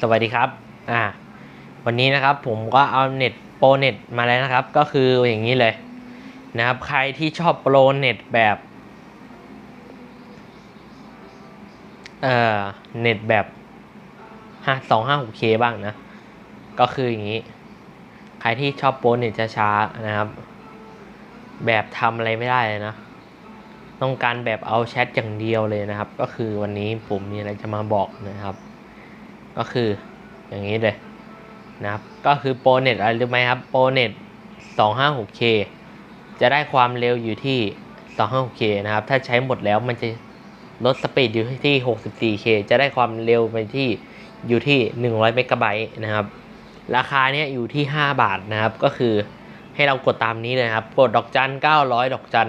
สวัสดีครับอ่าวันนี้นะครับผมก็เอาเน็ตโปรเน็ตมาแล้วนะครับ ก็คืออย่างนี้เลยนะครับ ใครที่ชอบโปรเน็ตแบบเอ่อเน็ตแบบห้าสองห้าหกเคบ้างนะ ก็คืออย่างนี้ ใครที่ชอบโปรเน็ตช้าๆนะครับ แบบทำอะไรไม่ได้เลยนะต้องการแบบเอาแชทอย่างเดียวเลยนะครับ ก็คือวันนี้ผมมีอะไรจะมาบอกนะครับ ก็คืออย่างนี้เลยนะครับ ก็คือโปรเน็ตอะไรรู้ไหมครับโปรเน็ต 256K จะได้ความเร็วอยู่ที่ 256K นะครับ ถ้าใช้หมดแล้วมันจะลดสปีดอยู่ที่ 64K จะได้ความเร็วไปที่อยู่ที่ 100เมกะไบต์นะครับ ราคาเนี้ยอยู่ที่ 5 บาทนะครับ ก็คือให้เรากดตามนี้เลยครับ กดดอกจัน 900 ดอกจัน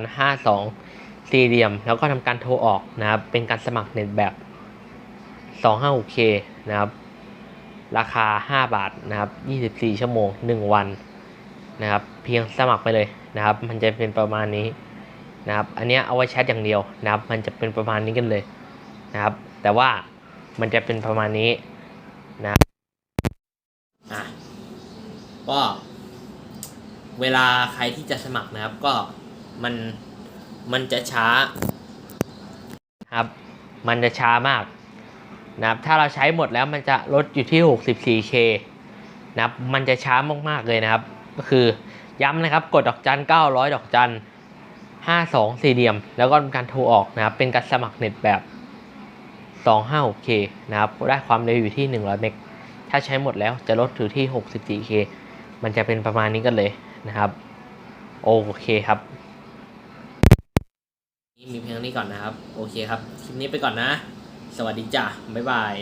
52 สี่เหลี่ยม แล้วก็ทำการโทรออกนะครับ เป็นการสมัครเน็ตแบบ 256K นะครับราคา 5 บาทนะครับ 24 ชั่วโมง 1 วันนะครับ เพียงสมัครไปเลยนะครับ มันจะเป็นประมาณนี้นะครับ อันนี้เอาไว้แชทอย่างเดียวนะครับ มันจะเป็นประมาณนี้กันเลยนะครับ แต่ว่ามันจะเป็นประมาณนี้นะอะก็เวลาใครที่จะสมัครนะครับ ก็มันมันจะช้าครับ มันจะช้ามาก นะครับถ้าเราใช้หมดแล้วมันจะลดอยู่ที่ 64K นะครับมันจะช้ามากๆเลยนะครับ ก็คือย้ำนะครับกดดอกจัน 900 ดอกจัน 52 สี่เหลี่ยม แล้วก็ทำการโทรออกนะครับ เป็นการสมัครเน็ตแบบ 256K นะครับได้ความเร็วอยู่ที่ 100 เมกถ้าใช้หมดแล้วจะลดอยู่ที่ 64K มันจะเป็นประมาณนี้กันเลยนะครับโอเคครับมีเพียงเท่านี้ก่อนนะครับ โอเคครับ คลิปนี้ไปก่อนนะ สวัสดีจ้ะบ๊ายบาย